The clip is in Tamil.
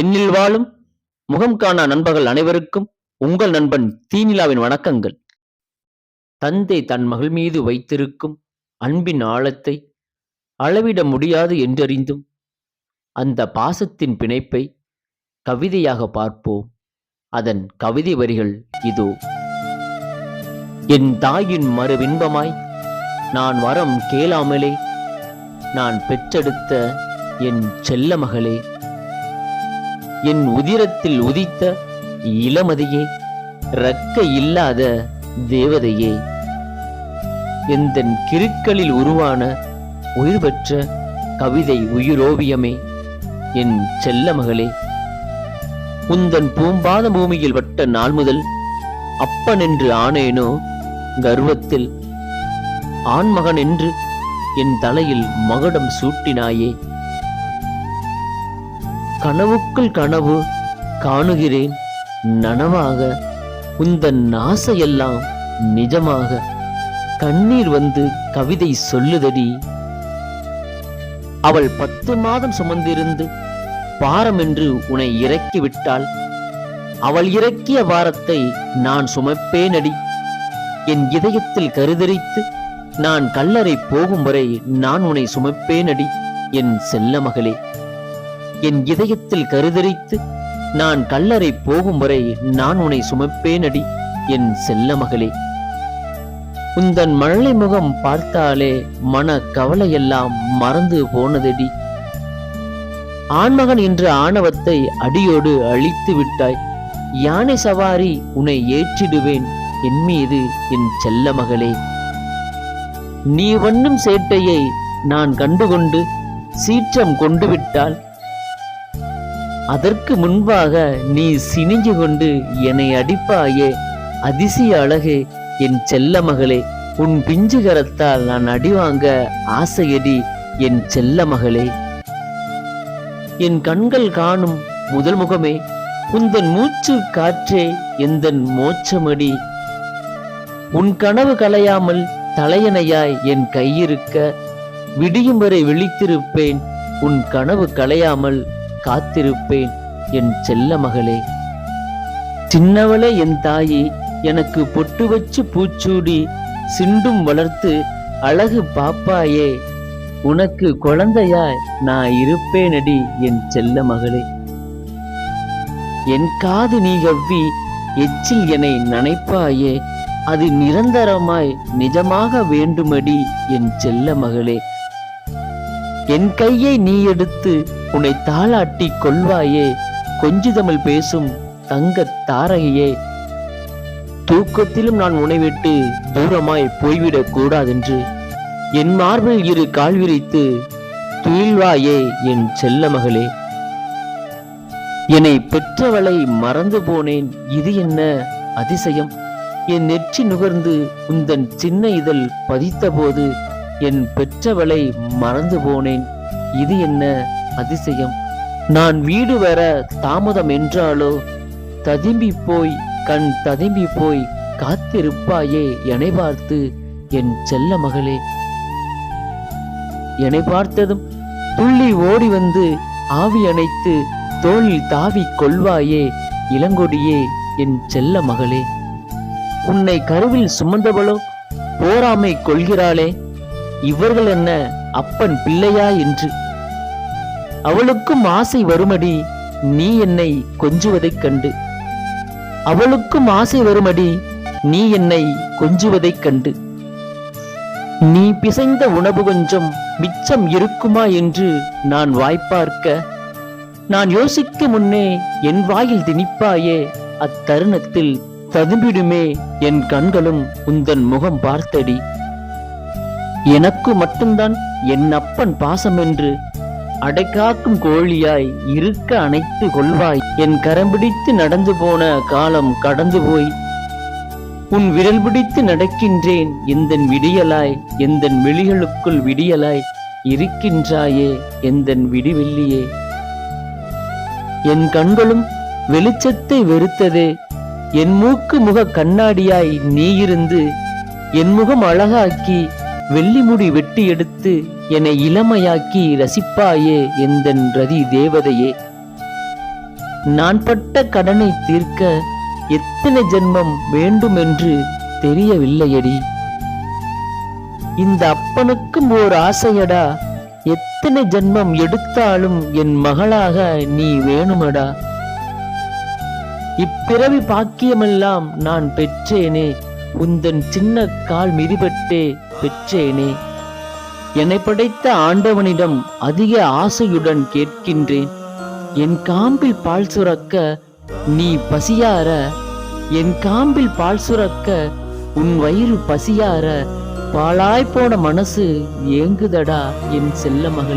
என்னில் வாழும் முகம் காணா நண்பர்கள் அனைவருக்கும் உங்கள் நண்பன் தீநிலாவின் வணக்கங்கள். தந்தை தன் மகள் மீது வைத்திருக்கும் அன்பின் ஆழத்தை அளவிட முடியாது என்றறிந்தும் அந்த பாசத்தின் பிணைப்பை கவிதையாக பார்ப்போம். அதன் கவிதை வரிகள் இதோ. என் தாயின் மறுவின்பமாய் நான் வரம் கேளாமலே நான் பெற்றெடுத்த என் செல்ல மகளே என் உதிரத்தில் உதித்த இளமதியே ரக்க இல்லாத தேவதையே. எந்தன் கிருக்களில் உருவான உயிர் பெற்ற கவிதை உயிரோவியமே என் செல்ல மகளே. உந்தன் பூம்பாத பூமியில் வட்ட நாள் முதல் அப்பன் என்று ஆனேனோ கர்வத்தில் ஆண்மகன் என்று என் தலையில் மகுடம் சூட்டினாயே. கனவுக்குள் கனவு காணுகிறேன். நனவாக உந்தன் ஆசையெல்லாம் நிஜமாக கண்ணீர் வந்து கவிதை சொல்லுதடி. அவள் பத்து மாதம் சுமந்திருந்து பாரம் என்று உன்னை இறக்கி விட்டாள் அவள் இறக்கிய பாரத்தை நான் சுமப்பேனடி. என் இதயத்தில் கருதரித்து நான் கல்லறை போகும் வரை நான் உன்னை சுமப்பேனடி என் செல்ல மகளே என் இதயத்தில் கருதரித்து நான் கல்லறை போகும் வரை நான் உன்னை சுமப்பேனடி என் செல்ல மகளே. உந்தன் மழலை முகம் பார்த்தாலே மன கவலையெல்லாம் மறந்து போனதடி. ஆண்மகன் என்ற ஆணவத்தை அடியோடு அழித்து விட்டாய். யானை சவாரி உன்னை ஏற்றிடுவேன் என் மீது என் செல்ல மகளே. நீ வண்ணும் சேட்டையை நான் கண்டுகொண்டு சீற்றம் கொண்டு விட்டால் அதற்கு முன்பாக நீ சினிஞ்சு கொண்டு என்னை அடிப்பாயே அதிசய அழகே என் செல்ல மகளே உன் பிஞ்சு கரத்தால் நான் அடி வாங்க ஆசையடி என் செல்ல மகளே என் கண்கள் காணும் முதல் முகமே உந்தன் மூச்சு காற்றே எந்தன் மோச்சமடி உன் கனவு கலையாமல் தலையணையாய் என் கையிருக்க விடியும் வரை விழித்திருப்பேன் உன் கனவு கலையாமல் காத்திருப்பேன் என் செல்ல மகளே. சின்னவளே என் தாயி எனக்கு பொட்டு வச்சு பூச்சூடி சிண்டும் வளர்த்து அழகு பாப்பாயே. உனக்கு குழந்தையாய் நான் இருப்பேனடி என் செல்ல மகளே. என் காது நீ கவ்வி எச்சில் என்னை நனைப்பாயே. அது நிரந்தரமாய் நிஜமாக வேண்டுமடி என் செல்ல மகளே. என் கையை நீ எடுத்து உன்னை தாளாட்டி கொள்வாயே. கொஞ்சி தமிழ் பேசும் தங்கத் தாரகையே தூக்கத்திலும் நான் உன்னை விட்டு தூரமாய் போய்விடக் கூடாதென்று என் மார்பில் இரு கால் விரித்து துயில்வாயே என் செல்ல மகளே என்னை பெற்றவளை மறந்து போனேன் இது என்ன அதிசயம்? என் நெற்றி நுகர்ந்து உந்தன் சின்ன இதழ் பதித்தபோது என் பெற்றவளை மறந்து போனேன். இது என்ன அதிசயம்? நான் வீடு வர தாமதம் என்றாலோ? ததும்பி போய் கண் ததும்பி போய் காத்திருப்பாயே என்னை பார்த்து என் செல்ல மகளே. என்னை பார்த்ததும் துள்ளி ஓடி வந்து ஆவி அணைத்து தோளில் தாவி கொள்வாயே இளங்கொடியே என் செல்ல மகளே. உன்னை கருவில் சுமந்தவளோ போராமை கொள்கிறாளே. இவர்கள் என்ன அப்பன் பிள்ளையா என்று? அவளுக்கும் ஆசை வருமடி நீ என்னை கொஞ்சுவதைக் கண்டு. அவளுக்கும் ஆசை வருமடி நீ என்னை கொஞ்சுவதைக் கண்டு. நீ பிசைந்த உணவு கொஞ்சம் மிச்சம் இருக்குமா என்று நான் வாய்ப்பார்க்க நான் யோசிக்க முன்னே என் வாயில் திணிப்பாயே அத்தருணத்தில் ததும்பிடுமே என் கண்களும் உந்தன் முகம் பார்த்தடி. எனக்கு மட்டும்தான் என் அப்பன் பாசம் என்று அடைக்காக்கும் கோழியாய் இருக்க அணைத்து கொள்வாய். என் கரம் பிடித்து நடந்து போன காலம் கடந்து போய். உன் விரல் பிடித்து நடக்கின்றேன் எந்தன் விடியலாய் எந்தன் விழிகளுக்குள் விடியலாய் இருக்கின்றாயே எந்தன் விடிவெள்ளியே. என் கண்களும் வெளிச்சத்தை வெறுத்ததே என் மூக்கு முக கண்ணாடியாய் நீ இருந்து என் முகம் அழகாக்கி வெள்ளி முடி வெட்டி எடுத்து என்னை இளமையாக்கி ரசிப்பாயே எந்தன் ரதி தேவதையே? நான் பட்ட கடனை தீர்க்க எத்தனை ஜென்மம் வேண்டும் என்று தெரியவில்லையடி. இந்த அப்பனுக்கும் ஓர் ஆசையடா எத்தனை ஜென்மம் எடுத்தாலும் என் மகளாக நீ வேணுமடா. இப்பிறவி பாக்கியமெல்லாம் நான் பெற்றேனே உந்தன் சின்ன கால் மிதிபட்டே பெற்றேனே. என்னை படைத்த ஆண்டவனிடம் அதிக ஆசையுடன் கேட்கின்றேன். என் காம்பில் பால் சுரக்க நீ பசியார. என் காம்பில் பால் சுரக்க உன் வயிறு பசியார. பாழாய் போன மனசு ஏங்குதடா என் செல்ல மகளே.